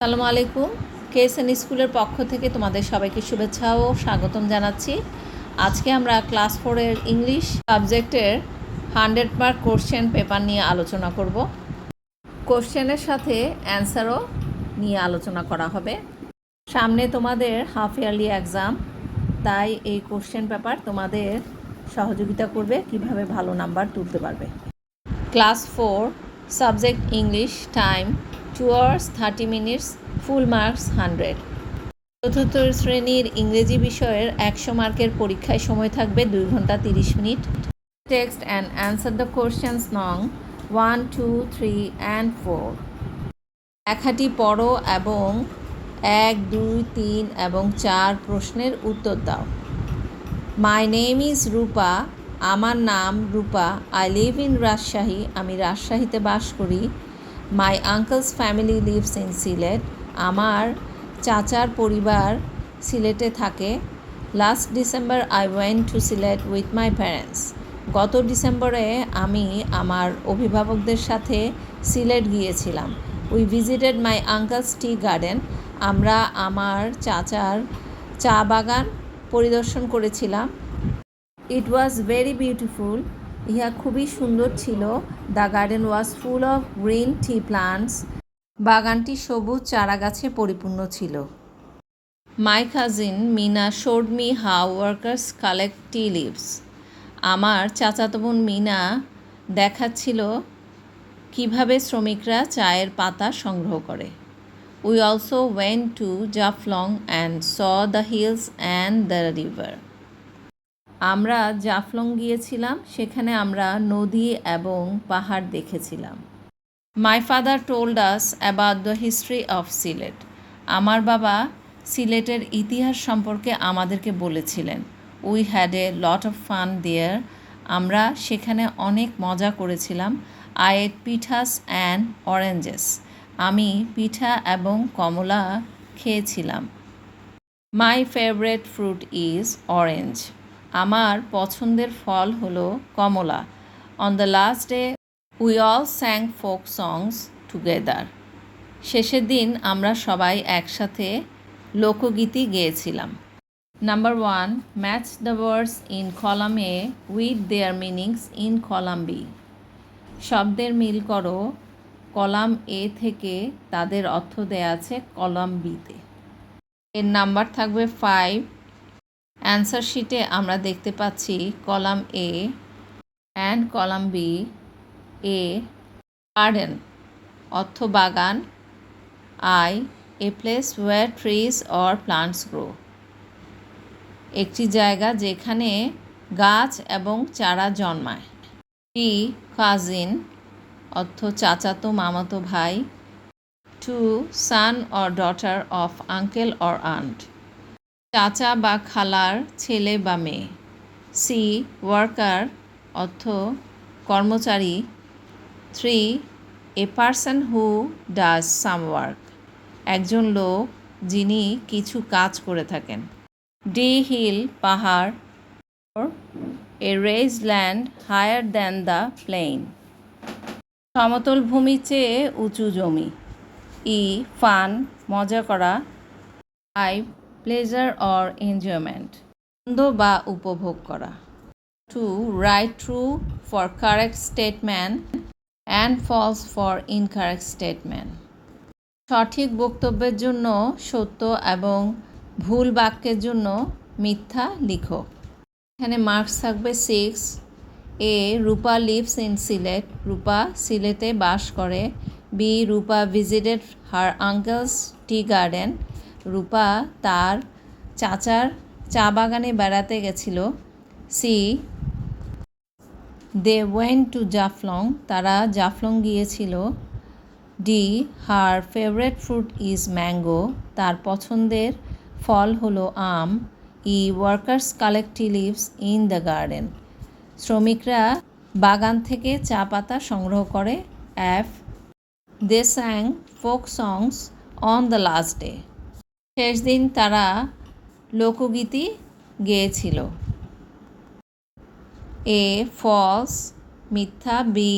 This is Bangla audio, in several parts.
আসসালামু আলাইকুম। কেএসএন স্কুলের পক্ষ থেকে তোমাদের সবাইকে শুভেচ্ছা ও স্বাগতম জানাচ্ছি। আজকে আমরা ক্লাস ফোরের ইংলিশ সাবজেক্টের হান্ড্রেড মার্ক কোশ্চেন পেপার নিয়ে আলোচনা করব। কোশ্চেনের সাথে অ্যান্সারও নিয়ে আলোচনা করা হবে। সামনে তোমাদের হাফ ইয়ারলি এক্সাম, তাই এই কোশ্চেন পেপার তোমাদের সহযোগিতা করবে, কীভাবে ভালো নাম্বার তুলতে পারবে। Class four, subject English time. Two hours thirty minutes, full marks hundred. চতুর্থ শ্রেণির ইংরেজি বিষয়ের একশো মার্কের পরীক্ষায় সময় থাকবে দুই ঘণ্টা তিরিশ minute. Text and answer the questions নং one, two, three, and four. লেখাটি পড়ো এবং এক, দুই, তিন এবং চার প্রশ্নের উত্তর দাও। মাই নেম ইজ রূপা আমার নাম Rupa I live in Rajshahi আমি রাজশাহীতে বাস করি my uncle's family lives in Sylhet আমার চাচার পরিবার সিলেটে থাকে। Last December I went to Sylhet with my parents গত ডিসেম্বরে আমি আমার অভিভাবকদের সাথে সিলেট গিয়েছিলাম। We visited my uncle's tea garden আমরা আমার চাচার চা বাগান পরিদর্শন করেছিলাম। ইট ওয়াজ ভেরি বিউটিফুল ইহা খুবই সুন্দর ছিল। The garden was full of green tea plants. বাগানটি সবুজ চারাগাছে পরিপূর্ণ ছিল। My cousin Mina showed me how workers collect tea leaves. আমার চাচাতো বোন মিনা দেখাচ্ছিল কীভাবে শ্রমিকরা চায়ের পাতা সংগ্রহ করে। We also went to Jaflong and saw the hills and the river আমরা জাফলং গিয়েছিলাম, সেখানে আমরা নদী এবং পাহাড় দেখেছিলাম। My father told us about the history of Sylhet আমার বাবা সিলেটের ইতিহাস সম্পর্কে আমাদেরকে বলেছিলেন। We had a lot of fun there আমরা সেখানে অনেক মজা করেছিলাম। I ate pithas and oranges আমি পিঠা এবং কমলা খেয়েছিলাম। My favourite fruit is orange আমার পছন্দের ফল হলো কমলা। On the last day we all sang folk songs together শেষের দিন আমরা সবাই একসাথে লোকগীতি গেয়েছিলাম। Number one match the words in column A with their meanings in column B শব্দের মিল করো কলাম এ থেকে তাদের অর্থ দেয়া আছে কলাম বিতে এর নাম্বার থাকবে ফাইভ অ্যান্সার শিটে আমরা দেখতে পাচ্ছি column A and column B A garden অর্থ বাগান I a place where trees or plants grow একটি জায়গা যেখানে গাছ এবং চারা জন্মায়। বি কাজিন অর্থ চাচাতো, মামাতো ভাই। Two son or daughter of uncle or aunt চাচা বা খালার ছেলে বা মেয়ে। সি, ওয়ার্কার, অর্থ, কর্মচারী। Three, a person who does some work. একজন লোক যিনি কিছু কাজ করে থাকেন। ডি, হিল, পাহাড়। A raised land higher than the plain সমতল ভূমির চেয়ে উঁচু জমি। ই, ফান, মজা করা। আই প্লেজার অর এনজয়মেন্ট আনন্দ বা উপভোগ করা। Two write true for correct statement and false for incorrect statement সঠিক বক্তব্যের জন্য সত্য এবং ভুল বাক্যের জন্য মিথ্যা লিখো। এখানে মার্কস থাকবে six A Rupa lives in Sylhet Rupa সিলেটে বাস করে। B Rupa visited her uncle's tea garden Rupa তার চাচার চা বাগানে বেড়াতে গেছিল। C they went to Jaflong. তারা জাফলং গিয়েছিল। D her favourite fruit is mango. তার পছন্দের ফল হলো আম। E workers collect tea leaves in the garden. শ্রমিকরা বাগান থেকে চা পাতা সংগ্রহ করে। F they sang folk songs on the last day. শেষ দিন তারা লোকগীতি গেয়েছিল। এ ফলস, মিথ্যা, বি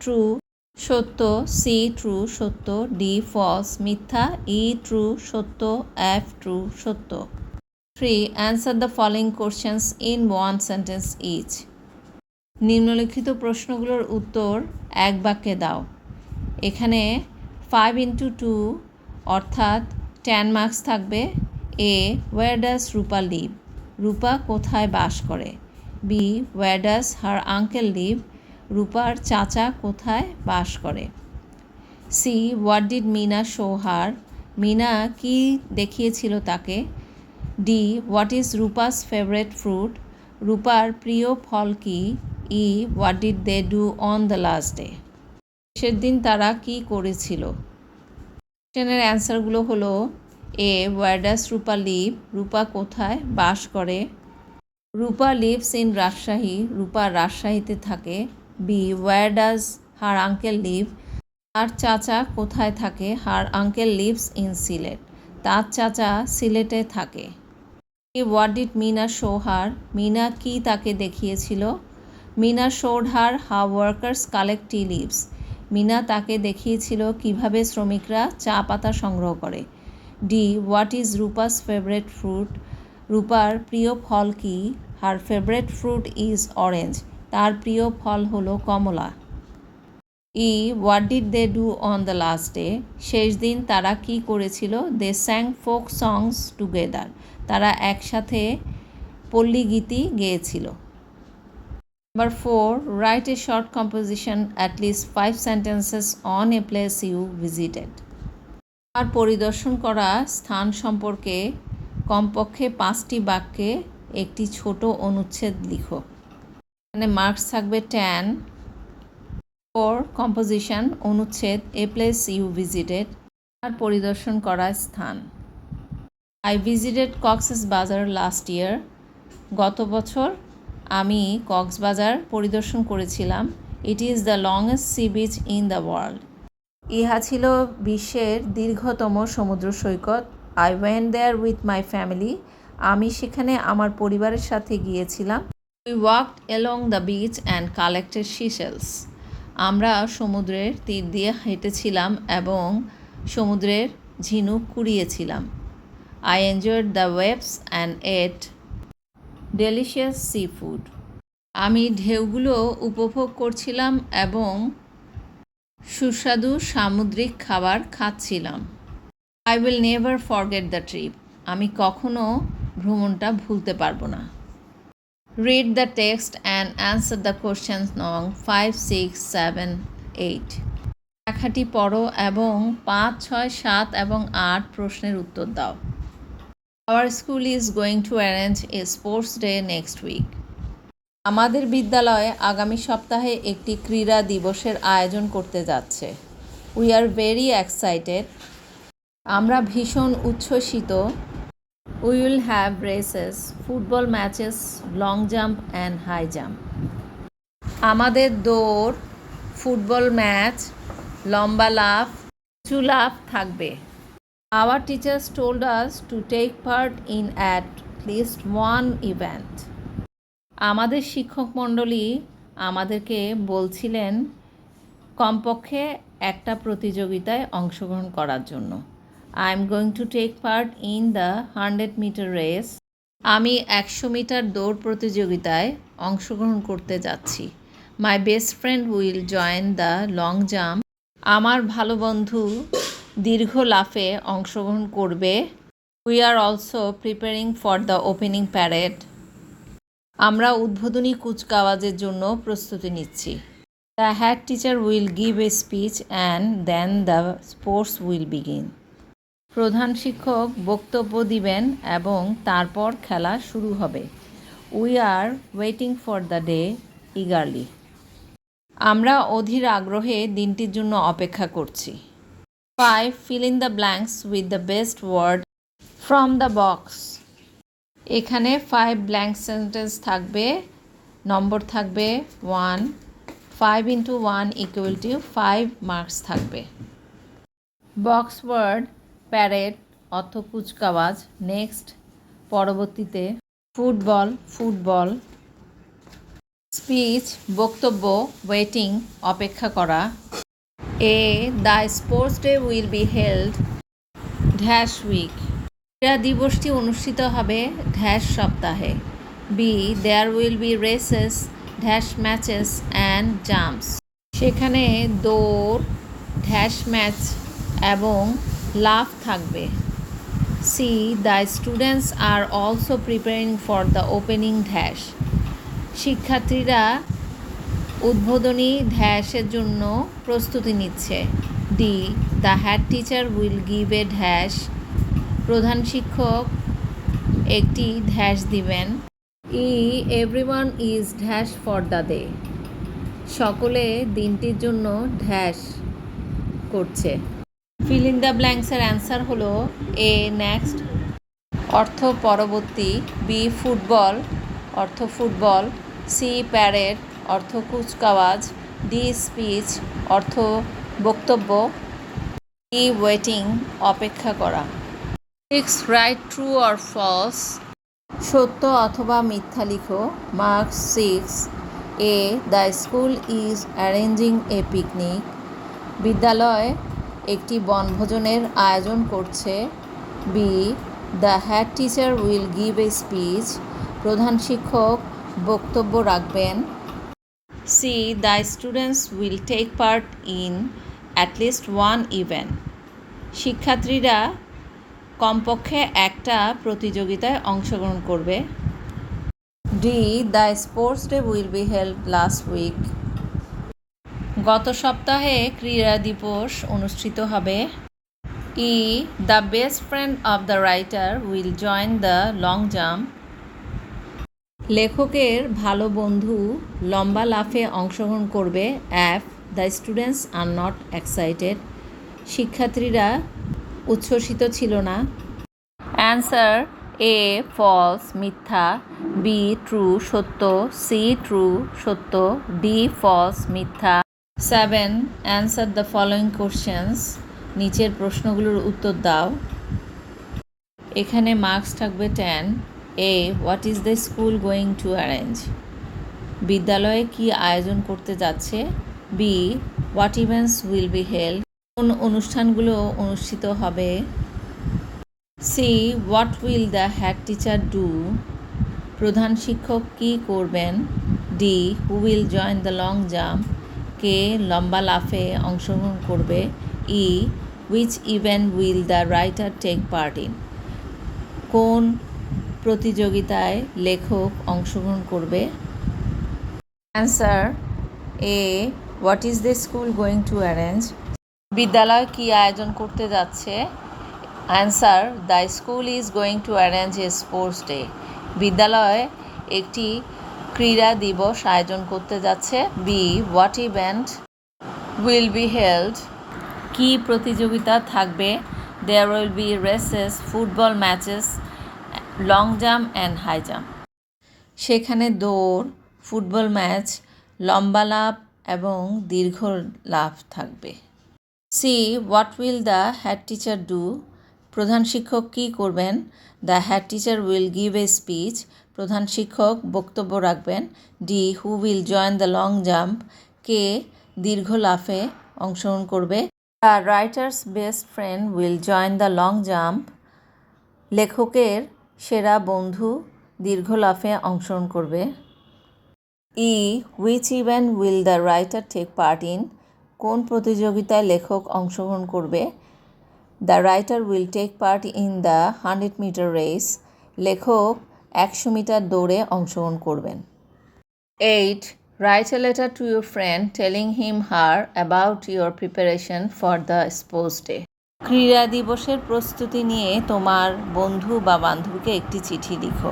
ট্রু, সত্য, সি ট্রু, সত্য, ডি ফলস, মিথ্যা, ই ট্রু, সত্য, এফ ট্রু, সত্য। Three, answer the following questions in one sentence each. নিম্নলিখিত প্রশ্নগুলোর উত্তর এক বাক্যে দাও। এখানে ফাইভ ইন্টু টু অর্থাৎ টেন মার্কস থাকবে। A where does Rupa live Rupa কোথায় বাস করে? B where does her uncle live রূপার চাচা কোথায় বাস করে? C what did Mina show her Mina কি দেখিয়েছিল তাকে? D what is Rupa's favourite fruit রূপার প্রিয় ফল কি? E what did they do on the last day শেষের দিন তারা কি করেছিল? কোশ্চেনের অ্যান্সারগুলো হলো এ ওয়ার্ডাস রূপা লিভ রূপা কোথায়? বাস করে। রূপা লিভস ইন রাজশাহী রূপা রাজশাহীতে থাকে। B where her uncle live তার চাচা কোথায় থাকে? Her uncle lives in Sylhet তার চাচা সিলেটে থাকে। A what did Mina show her Mina কি তাকে দেখিয়েছিল? Mina showed her how workers collect leaves Mina তাকে দেখিয়েছিল কীভাবে শ্রমিকরা চা পাতা সংগ্রহ করে। D what is Rupa's favourite fruit রূপার প্রিয় ফল কি? Her favourite fruit is orange তার প্রিয় ফল হলো কমলা। E what did they do on the last day শেষ দিন তারা কি করেছিল? দে স্যাং ফোক সংস টুগেদার তারা একসাথে পল্লী গীতি গেয়েছিল। Number four write a short composition at least five sentences on a place you visited আর পরিদর্শন করা স্থান সম্পর্কে কমপক্ষে পাঁচটি বাক্যে একটি ছোট অনুচ্ছেদ লিখো। এখানে মার্কস থাকবে টেন ফোর কম্পোজিশন অনুচ্ছেদ এ প্লেস ইউ ভিজিটেড আর পরিদর্শন করা স্থান। আই ভিজিটেড কক্সেস বাজার লাস্ট ইয়ার গত বছর আমি কক্সবাজার পরিদর্শন করেছিলাম। It is the longest sea beach in the world ইহা ছিল বিশ্বের দীর্ঘতম সমুদ্র সৈকত। I went there with my family আমি সেখানে আমার পরিবারের সাথে গিয়েছিলাম। We walked along the beach and collected seashells আমরা সমুদ্রের তীর দিয়ে হেঁটেছিলাম এবং সমুদ্রের ঝিনুক কুড়িয়েছিলাম। I enjoyed the waves and ate delicious seafood আমি ঢেউগুলো উপভোগ করছিলাম এবং সুস্বাদু সামুদ্রিক খাবার খাচ্ছিলাম। I will never forget the trip আমি কখনো ভ্রমণটা ভুলতে পারব না। Read the text and answer the questions নং ফাইভ সিক্স সেভেন এইট লেখাটি পড়ো এবং পাঁচ, ছয়, সাত এবং আট প্রশ্নের উত্তর দাও। Our school is going to arrange a sports day next week আমাদের বিদ্যালয়ে আগামী সপ্তাহে একটি ক্রীড়া দিবসের আয়োজন করতে যাচ্ছে। উই আর ভেরি এক্সাইটেড আমরা ভীষণ উচ্ছ্বসিত। We will have races football matches long jump and high jump আমাদের দৌড় ফুটবল ম্যাচ লম্বা লাফ উঁচু লাফ থাকবে। Our teachers told us to take part in at least one event আমাদের শিক্ষক মণ্ডলী আমাদেরকে বলছিলেন, কমপক্ষে একটা প্রতিযোগিতায় অংশগ্রহণ করার জন্য। I am going to take part in the hundred metre race আমি একশো মিটার দৌড় প্রতিযোগিতায় অংশগ্রহণ করতে যাচ্ছি। My best friend will join the long jump আমার ভালো বন্ধু দীর্ঘ লাফে অংশগ্রহণ করবে। We are also preparing for the opening parade আমরা উদ্বোধনী কুচকাওয়াজের জন্য প্রস্তুতি নিচ্ছি। The head teacher will give a speech and then the sports will begin প্রধান শিক্ষক বক্তব্য দিবেন এবং তারপর খেলা শুরু হবে। We are waiting for the day eagerly আমরা অধীর আগ্রহে দিনটির জন্য অপেক্ষা করছি। Five fill in the blanks with the best word from the box এখানে ফাইভ ব্ল্যাঙ্ক সেন্টেন্স থাকবে নম্বর থাকবে one five into one equal to five marks থাকবে। বক্স ওয়ার্ড প্যারেড অর্থ কুচকাওয়াজ নেক্সট পরবর্তীতে ফুটবল ফুটবল স্পিচ বক্তব্য ওয়েটিং অপেক্ষা করা। A the sports day will be held dash week. ক্রীড়া দিবসটি অনুষ্ঠিত হবে ড্যাশ সপ্তাহে। B there will be races dash matches and jumps সেখানে দৌড় ড্যাশ ম্যাচ এবং লাফ থাকবে। C, the students are also preparing for the opening dash শিক্ষার্থীরা উদ্বোধনী ধ্যাসের জন্য প্রস্তুতি নিচ্ছে। D the head teacher will give a dash. প্রধান শিক্ষক একটি ধ্যাস দিবেন। E everyone is dash for the day সকলে দিনটির জন্য ধ্যাস করছে। ফিল ইন দ্য ব্ল্যাঙ্কসের অ্যান্সার হলো এ নেক্সট অর্থ পরবর্তী। বি ফুটবল অর্থ ফুটবল সি প্যারেড অর্থ কুচকাওয়াজ ডি স্পিচ অর্থ বক্তব্য ডি ওয়েটিং অপেক্ষা করা। Six write true or false সত্য অথবা মিথ্যা লিখো। Marks six A the school is arranging a picnic বিদ্যালয় একটি বনভোজনের আয়োজন করছে। B the head teacher will give a speech প্রধান শিক্ষক বক্তব্য রাখবেন। C the students will take part in at least one event শিক্ষার্থীরা কমপক্ষে একটা প্রতিযোগিতায় অংশগ্রহণ করবে। D the sports day will be held last week গত সপ্তাহে ক্রীড়া দিবস অনুষ্ঠিত হবে। E the best friend of the writer will join the long jump লেখকের ভালো বন্ধু লম্বা লাফে অংশগ্রহণ করবে F the students are not excited. শিক্ষার্থীরা উচ্ছ্বসিত ছিল না। অ্যান্সার, এ, ফলস, মিথ্যা। বি, ট্রু, সত্য। সি, ট্রু, সত্য। ডি, ফলস, মিথ্যা। Seven, answer the following questions. নিচের প্রশ্নগুলোর উত্তর দাও। এখানে মার্কস থাকবে ten. A what is the school going to arrange বিদ্যালয়ে কি আয়োজন করতে যাচ্ছে? B what events will be held কোন অনুষ্ঠানগুলো অনুষ্ঠিত হবে? C what will the head teacher do প্রধান শিক্ষক কি করবেন? D who will join the long jump কে লম্বা লাফে অংশগ্রহণ করবে? E which event will the writer take part in কোন প্রতিযোগিতায় লেখক অংশগ্রহণ করবে। Answer A what is the school going to arrange বিদ্যালয় কি আয়োজন করতে যাচ্ছে? Answer the school is going to arrange a sports day বিদ্যালয় একটি ক্রীড়া দিবস আয়োজন করতে যাচ্ছে। B what event will be held কি প্রতিযোগিতা থাকবে? There will be races football matches long jump and high jump সেখানে দৌড়, ফুটবল ম্যাচ, লম্বা লাভ এবং দীর্ঘ লাফ থাকবে। C, what will the head teacher do? প্রধান শিক্ষক কী করবেন? The head teacher will give a speech. প্রধান শিক্ষক বক্তব্য রাখবেন। D, who will join the long jump. কে, দীর্ঘ লাফে অংশগ্রহণ করবে। The writer's best friend will join the long jump. লেখকের সেরা বন্ধু দীর্ঘ লাফে অংশগ্রহণ করবে। E which event will the writer take part in কোন প্রতিযোগিতায় লেখক অংশগ্রহণ করবে। The writer will take part in the hundred metre race. লেখক একশো মিটার দৌড়ে অংশগ্রহণ করবেন। Eight, write a letter to your friend telling him her about your preparation for the sports day. ক্রীড়া দিবসের প্রস্তুতি নিয়ে তোমার বন্ধু বা বান্ধবীকে একটি চিঠি লিখো।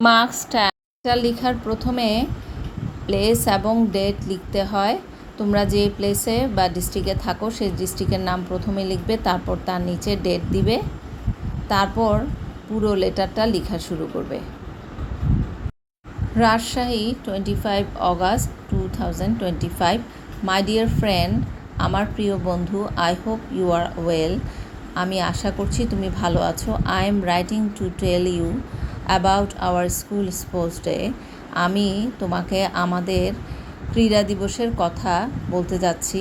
মার্কস ট্যাগটা লেখার প্রথমে প্লেস এবং ডেট লিখতে হয়। তোমরা যে প্লেসে বা ডিস্ট্রিক্টে থাকো, সেই ডিস্ট্রিক্টের নাম প্রথমে লিখবে, তারপর তার নিচে ডেট দিবে, তারপর পুরো লেটারটা লেখা শুরু করবে। Rajshahi twenty five August two thousand twenty five my dear friend আমার প্রিয় বন্ধু I hope you are well আমি আশা করছি তুমি ভালো আছো। I am writing to tell you about our school sports day আমি তোমাকে আমাদের ক্রীড়া দিবসের কথা বলতে যাচ্ছি।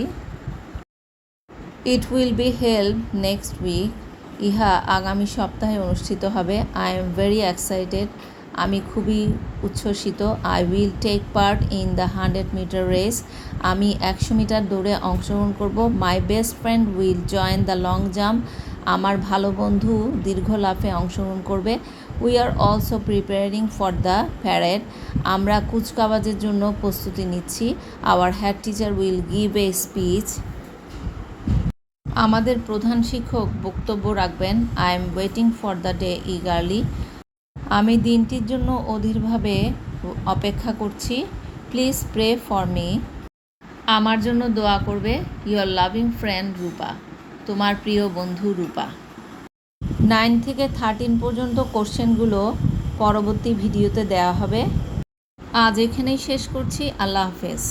It will be held next week ইহা আগামী সপ্তাহে অনুষ্ঠিত হবে। আই এম ভেরি এক্সাইটেড আমি খুবই উচ্ছ্বসিত। I will take part in the hundred metre race আমি একশো মিটার দৌড়ে অংশগ্রহণ করব। My best friend will join the long jump আমার ভালো বন্ধু দীর্ঘ লাফে অংশগ্রহণ করবে। We are also preparing for the parade আমরা কুচকাওয়াজের জন্য প্রস্তুতি নিচ্ছি। Our head teacher will give a speech আমাদের প্রধান শিক্ষক বক্তব্য রাখবেন। I am waiting for the day eagerly আমি দিনটির জন্য অধীরভাবে অপেক্ষা করছি। প্লিজ প্রে ফর মি আমার জন্য দোয়া করবে ইউর লাভিং ফ্রেন্ড রূপা, তোমার প্রিয় বন্ধু রূপা। নাইন থেকে থার্টিন পর্যন্ত কোশ্চেনগুলো পরবর্তী ভিডিওতে দেওয়া হবে। আজ এখানেই শেষ করছি। আল্লাহ হাফেজ।